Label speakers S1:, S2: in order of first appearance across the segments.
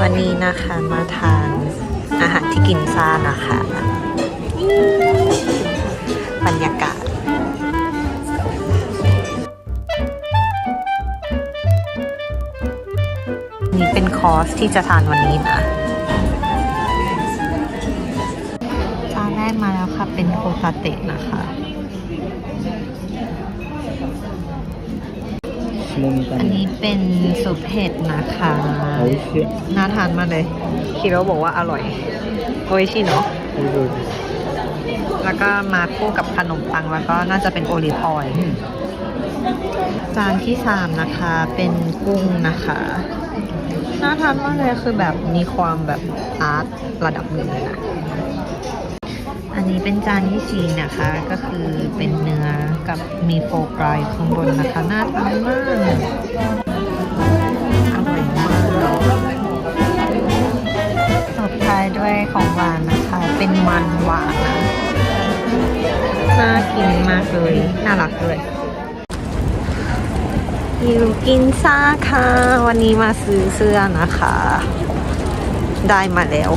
S1: วันนี้นะคะมาทานอาหารที่กินซ่านะคะ บรรยากาศนี่เป็นคอร์สที่จะทานวันนี้นะจานแรกมาแล้วค่ะ เป็นโคตาเตะนะคะ อันนี้เป็นซุปเห็ดนะคะน่าทานมากเลย คิโรบอกว่าอร่อยโออิชิเนาะแล้วก็มาคู่กับขนมปังแล้วก็น่าจะเป็นโอริพอยลจานที่สามนะคะเป็นกุ้งนะคะน่าทานมากเลยคือแบบมีความแบบอาร์ตระดับหนึ่งเลยนะ อันนี้เป็นจานที่สีนะคะ ก็คือเป็นเนื้อกับมีโฟกรายข้างบนนะคะน่าทานมากอร่อยมากตบท้ายด้วยของหวานนะคะ เป็นมันหวานนะน่ากินมากเลย น่ารักด้วยอยู่กินซ่าค่ะ วันนี้มาซื้อเสื้อนะคะ ได้มาแล้ว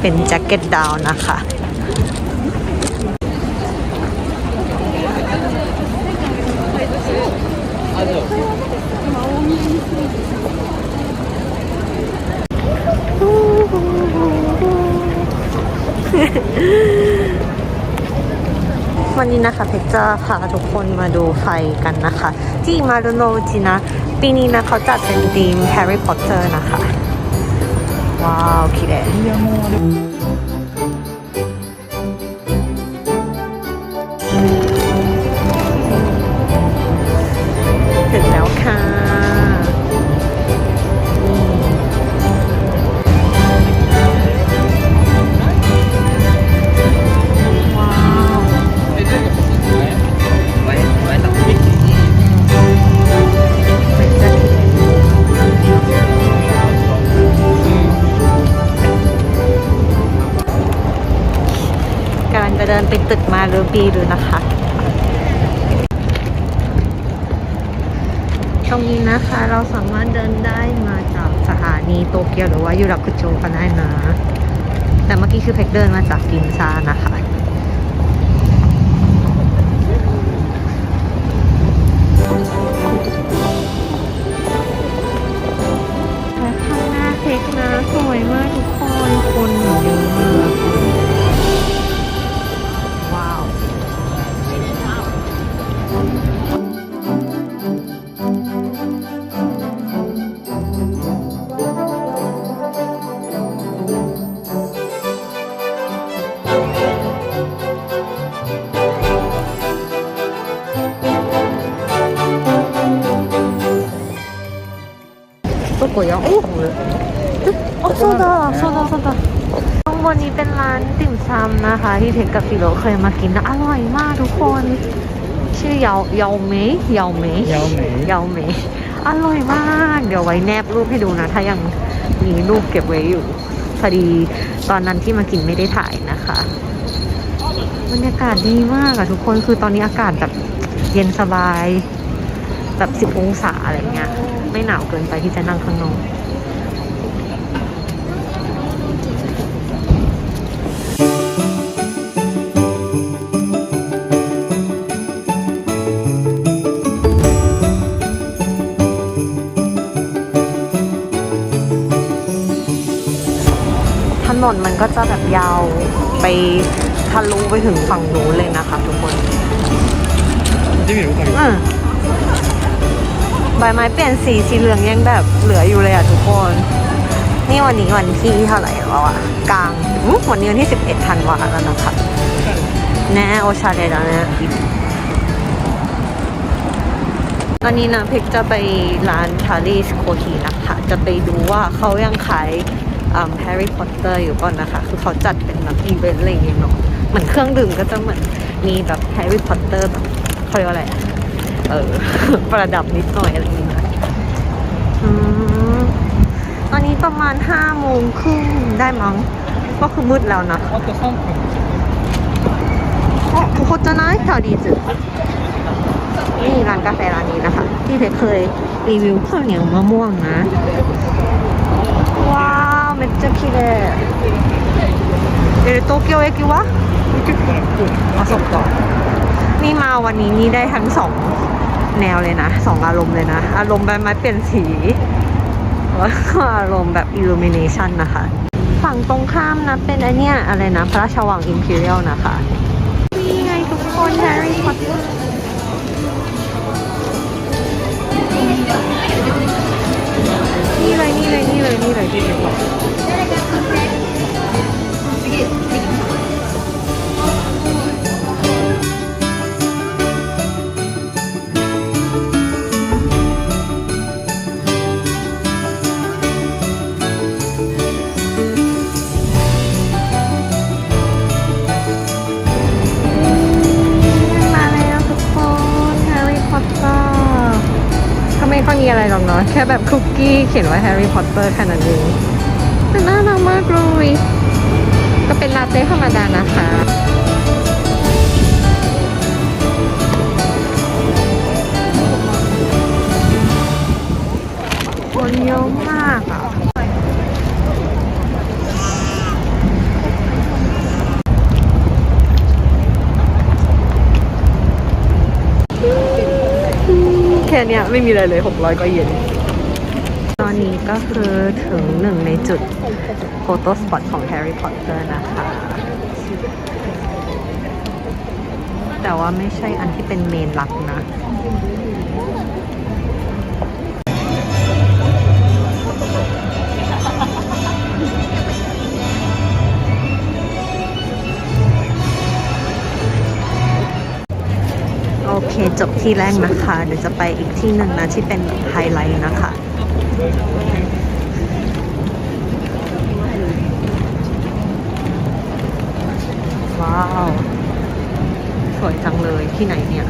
S1: เป็นแจ็คเก็ตดาวนะคะ วันนี้นะคะเพชรจะพาทุกคนมาดูไฟกันนะคะ ที่มารุโนจินะ ปีนี้นะเขาจัดเป็นธีมแฮร์รี่พอตเตอร์นะคะ ว้าวคิดเい
S2: や
S1: เดินไปตึกมาหรือบีหรือนะคะ ตรงนี้นะคะเราสามารถเดินได้มาจากสถานีโตเกียวหรือว่ายูรักุโจก็ได้นะ แต่เมื่อกี้คือเพกเดินมาจากกินซานะคะ 거예 요? 오! 어, 소 다, 소 다, 소 다. ข้าโซดาโซดาตรงบนนี้เป็นร้านติ่มซำนะคะ ที่เทชกับฟิโลเคยมากินนะอร่อยมากทุกคน ชื่อยาวยาเมยยาวเมย
S2: ยาว
S1: เมยยาวเมยอร่อยมาก เดี๋ยวไว้แนบรูปให้ดูนะ ถ้ายังมีรูปเก็บไว้อยู่พอดีตอนนั้นที่มากินไม่ได้ถ่ายนะคะบรรยากาศดีมากอะทุกคนคือตอนนี้อากาศแบบเย็นสบาย แบบสิบองศาอะไรเงี้ย ไม่หนาวเกินไปที่จะนั่งข้างนอกถนนมันก็จะแบบยาวไปทะลุไปถึงฝั่งนู้นเลยนะคะทุกคน
S2: 재미를 못
S1: 하겠 ใบไม้เปลี่ยนสีสีเหลืองยังแบบเหลืออยู่เลยอะทุกคน นี่วันนี้วันที่เท่าไหร่แล้วอะกลางวันนี้วันที่ 11ธันวาแล้วนะคะแน่โอชาเลยแล้วนะตอนนี้นะเพกจะไปร้านชาลีสโคทีนะคะ จะไปดูว่าเขายังขายแฮร์รี่พอตเตอร์อยู่ก่อนนะคะ คือเขาจัดเป็นแบบอีเวนต์อะไรอย่างเงี้ยเนาะเหมือนเครื่องดื่มก็จะเหมือนมีแบบแฮร์รี่พอตเตอร์แบบเขาเรียกว่าอะไรอะ เออ ประดับนิดหน่อยอะไรอย่างเงี้ยนะอืมตอนนี้ประมาณห้าโมงครึ่งได้มั้ง ก็คือมืดแล้วนะ
S2: あと3分
S1: อ๋อทุกคนจะน้อยแถวดีจุดนี่ร้านกาแฟร้านนี้นะคะ ที่เพชรเคยรีวิวข้าวเหนียวมะม่วงนะ ว้าว เออโตเกียวเอกิวะ
S2: 結構ねこう
S1: อ๋อสกต่อนี่มาวันนี้นี่ได้ทั้งสอง แนวเลยนะสองอารมณ์เลยนะ อารมณ์ใบไม้เปลี่ยนสีแล้วก็อารมณ์แบบ illumination นะคะ ฝั่งตรงข้ามนะเป็นไอเนี้ยอะไรนะ พระราชวัง Imperial นะคะนี่ไงทุกคนแฮร์รี่พอตเตอร์นี่เลยนี่เลยนี่เลยนี่เลยนี่เลยมา ค่แบบคุกกี้เขียนว่าแฮร์รี่พอตเตอร์แค่นั้นเองแต่น่ารักมากเลยก็เป็นลาเต้ธรรมดานะคะคนเยอะมากอะแค่เนี้ยไม่มีอะไรเลย 600ก็เย็นตอ นี้ก็คือถึงหนึ่งในจุดโฟโต้สปอตของแฮร์รี่พอตเตอร์นะคะ แต่ว่าไม่ใช่อันที่เป็นเมนหลักนะโอเค จบที่แรกนะคะ เดี๋ยวจะไปอีกที่หนึ่งนะ ที่เป็นไฮไลท์นะคะ ว้าว สวยจังเลยที่ไหนเนี่ย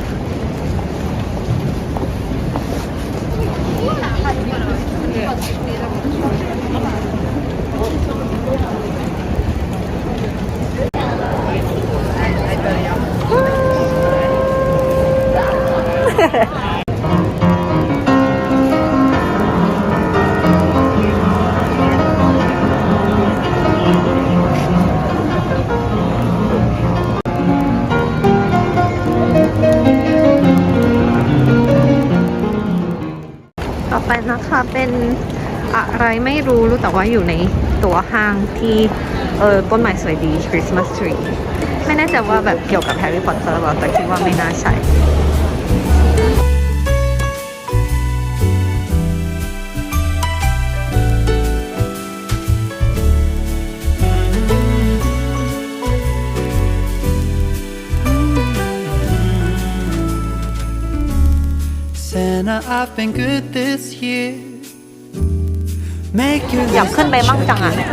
S1: เป็นอะไรไม่รู้รู้แต่ว่าอยู่ในตัวห้างที่เออต้นไม้สวยดีคริสต์มาสทรีไม่แน่ใจว่าแบบเกี่ยวกับแฮร์รี่พอตเตอร์หรอแต่คิดว่าไม่น่าใช่
S3: I've been good this year.
S1: 영큰 매망장아 해?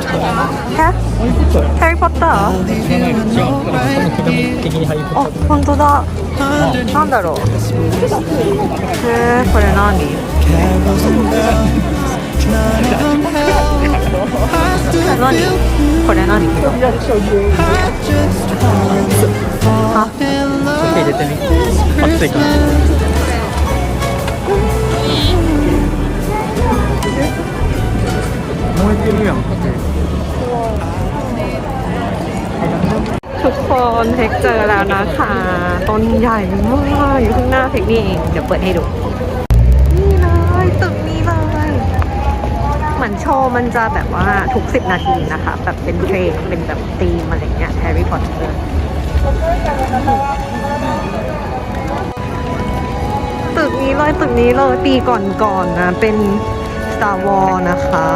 S3: 해리포터 어, 혼도다 난다로 그, 그래,
S1: 나니
S3: 나니 그래, 나니
S2: 아? 入れてみ。熱いから。
S1: ต้นเทคเจอแล้วนะคะ ต้นใหญ่มากอยู่ข้างหน้าเทคนี่เอง เดี๋ยวเปิดให้ดู นี่เลยตึกนี้เลยเหมือนโชว์มันจะแบบว่าทุกสิบนาทีนะคะ แบบเป็นเทรงเป็นแบบตีมอะไรเงี้ยแฮร์รี่พอตเตอร์ตึกนี้เลยตึกนี้เลยปีก่อนๆนนะเป็น Star Wars นะคะ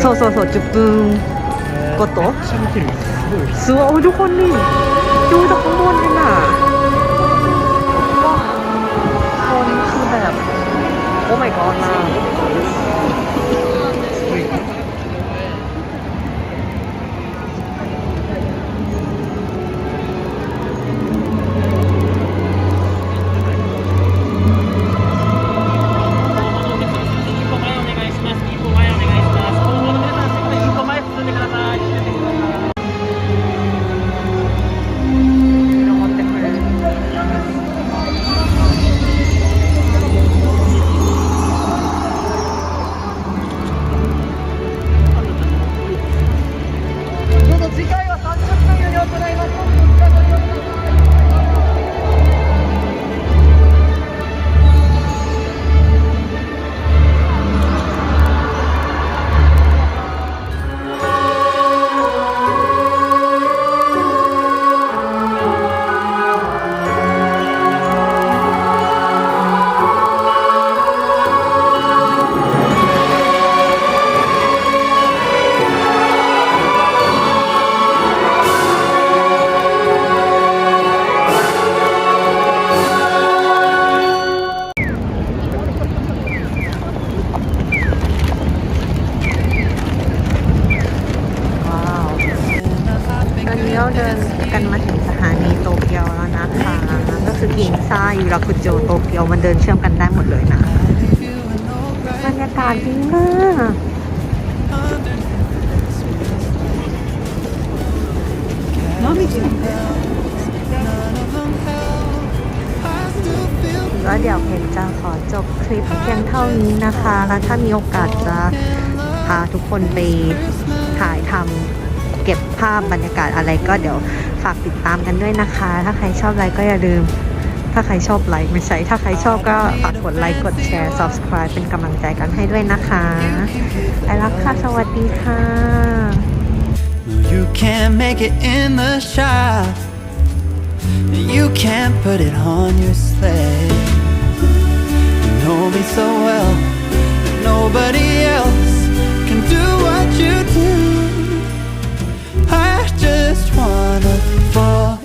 S1: โซโซโซจุบกึง กโตะสวยโอ้ทุกคนนี่ดูจากข้างบนเลยน่ะคนแบบ โอ้ my god มากี้
S4: เราเดินกันมาถึงสถานีโตเกียวแล้วนะคะก็คื
S1: อกินซ่ายูราคุโจโตเกียวมันเดินเชื่อมกันได้หมดเลยนะบรรยากาศดีมากแล้วเดี๋ยวเพจจะขอจบคลิปเพียงเท่านี้นะคะ แล้วถ้ามีโอกาสจะพาทุกคนไปถ่ายทำาพบรรยากาศอะไรก็เดี๋ยวฝากติดตามกันด้วยนะคะ ถ้าใครชอบไลค์ก็อย่าลืม ถ้าใครชอบไลค์ไม่ใช่ ถ้าใครชอบก็ฝากกดไลค์กดแชร์ subscribe เป็นกำลังใจกันให้ด้วยนะคะไปแล้วค่ะ สวัสดีค่ะ
S3: you can't make it in the shop. You can't put it on your sled. You know me so well, nobody else can do what you do. I just wanna fall